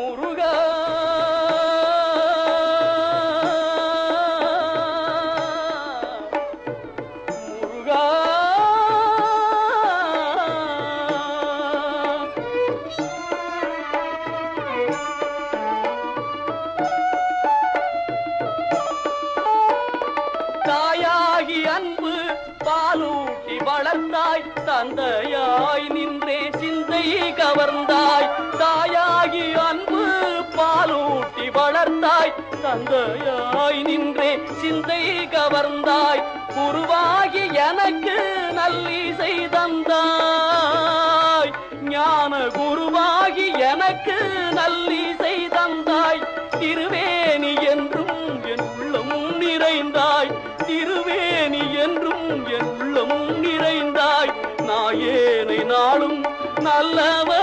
முருகா. தாயாகி அன்பு பாலூட்டி வளர்ந்தாய் தந்தையாய் நின்றே சிந்தை கவர்ந்தாய். தாயா கவர்ந்தாய் தந்தையாய் நின்றே சிந்தை கவர்ந்தாய் குருவாகி எனக்கு நல்லிசை தந்தாய். ஞான குருவாகி எனக்கு நல்லிசை தந்தாய். திருவேணி என்றும் என் உள்ளம் நிறைந்தாய். திருவேணி என்றும் என் உள்ளம் நிறைந்தாய். நாயேனை நாளும் நல்லவர்